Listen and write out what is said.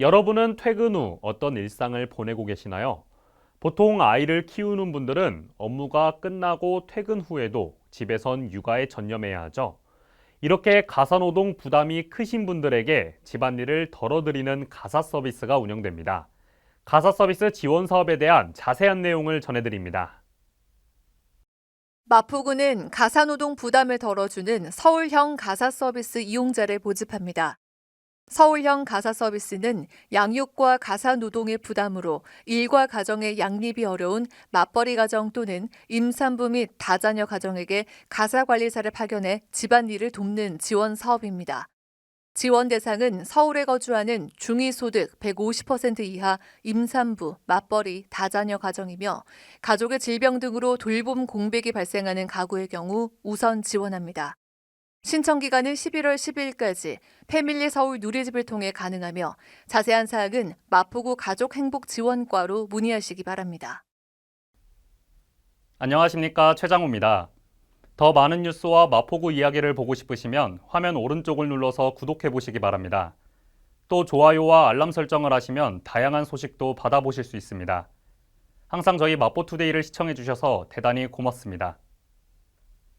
여러분은 퇴근 후 어떤 일상을 보내고 계시나요? 보통 아이를 키우는 분들은 업무가 끝나고 퇴근 후에도 집에선 육아에 전념해야 하죠. 이렇게 가사노동 부담이 크신 분들에게 집안일을 덜어드리는 가사 서비스가 운영됩니다. 가사 서비스 지원 사업에 대한 자세한 내용을 전해드립니다. 마포구는 가사노동 부담을 덜어주는 서울형 가사 서비스 이용자를 모집합니다. 서울형 가사 서비스는 양육과 가사 노동의 부담으로 일과 가정의 양립이 어려운 맞벌이 가정 또는 임산부 및 다자녀 가정에게 가사 관리사를 파견해 집안일을 돕는 지원 사업입니다. 지원 대상은 서울에 거주하는 중위소득 150% 이하 임산부, 맞벌이, 다자녀 가정이며 가족의 질병 등으로 돌봄 공백이 발생하는 가구의 경우 우선 지원합니다. 신청 기간은 11월 10일까지 패밀리 서울 누리집을 통해 가능하며 자세한 사항은 마포구 가족행복지원과로 문의하시기 바랍니다. 안녕하십니까 최장우입니다. 더 많은 뉴스와 마포구 이야기를 보고 싶으시면 화면 오른쪽을 눌러서 구독해 보시기 바랍니다. 또 좋아요와 알람 설정을 하시면 다양한 소식도 받아보실 수 있습니다. 항상 저희 마포투데이를 시청해 주셔서 대단히 고맙습니다.